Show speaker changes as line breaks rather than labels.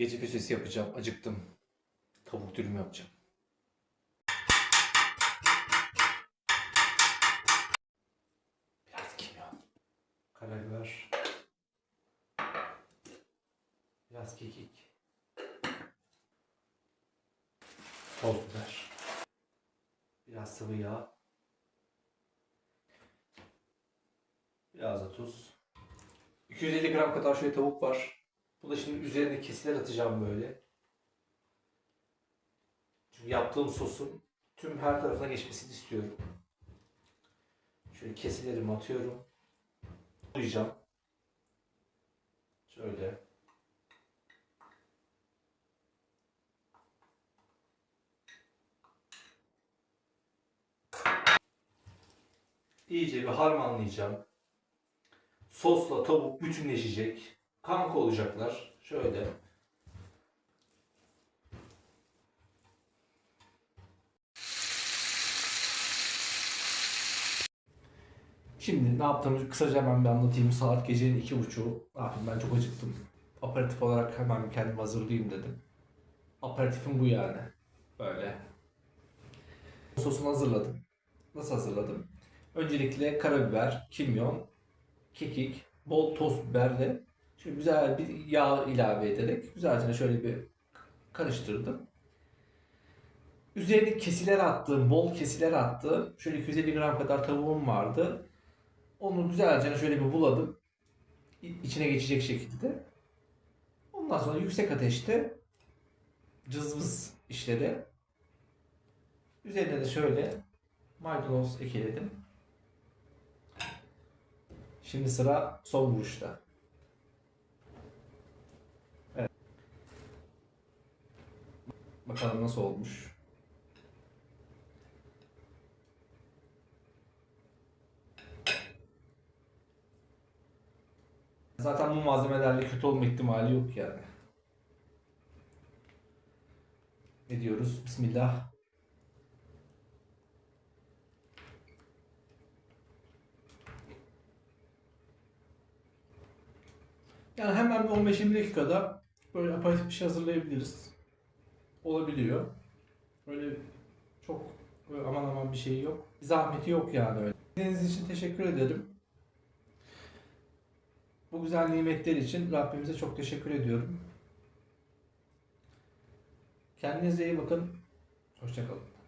Gece püsesi yapacağım. Acıktım. Tavuk dürüm yapacağım. Biraz kimyon. Karabiber. Biraz kekik. Toz biber. Biraz sıvı yağ. Biraz da tuz. 250 gram kadar şöyle tavuk var. Bu da şimdi üzerine kesiler atacağım böyle. Çünkü yaptığım sosun tüm her tarafına geçmesini istiyorum. Şöyle kesilerimi atıyorum. Koyacağım. Şöyle. İyice bir harmanlayacağım. Sosla tavuk bütünleşecek. Kanka olacaklar. Şöyle. Şimdi ne yaptığımı kısaca hemen bir anlatayım. Saat gecenin iki buçuğu. Ne yapayım ben çok acıktım. Aperatif olarak hemen kendimi hazırlayayım dedim. Aperatifim bu yani. Böyle. Sosunu hazırladım. Nasıl hazırladım? Öncelikle karabiber, kimyon, kekik, bol toz biberle şöyle güzel bir yağ ilave ederek güzelce şöyle bir karıştırdım. Üzerine kesiler attığım, bol kesiler attığım şöyle 250 gram kadar tavuğum vardı. Onu güzelce şöyle bir buladım. İçine geçecek şekilde. Ondan sonra yüksek ateşte cızbız işledi. Üzerine de şöyle maydanoz ekledim. Şimdi sıra son vuruşta. Bakalım nasıl olmuş. Zaten bu malzemelerle kötü olma ihtimali yok yani. Ne diyoruz? Bismillah. Yani hemen bir 15-20 dakikada böyle aperatif bir şey hazırlayabiliriz. Olabiliyor. Böyle çok böyle aman aman bir şey yok. Bir zahmeti yok yani öyle. İzlediğiniz için teşekkür ederim. Bu güzel nimetler için Rabbimize çok teşekkür ediyorum. Kendinize iyi bakın. Hoşçakalın.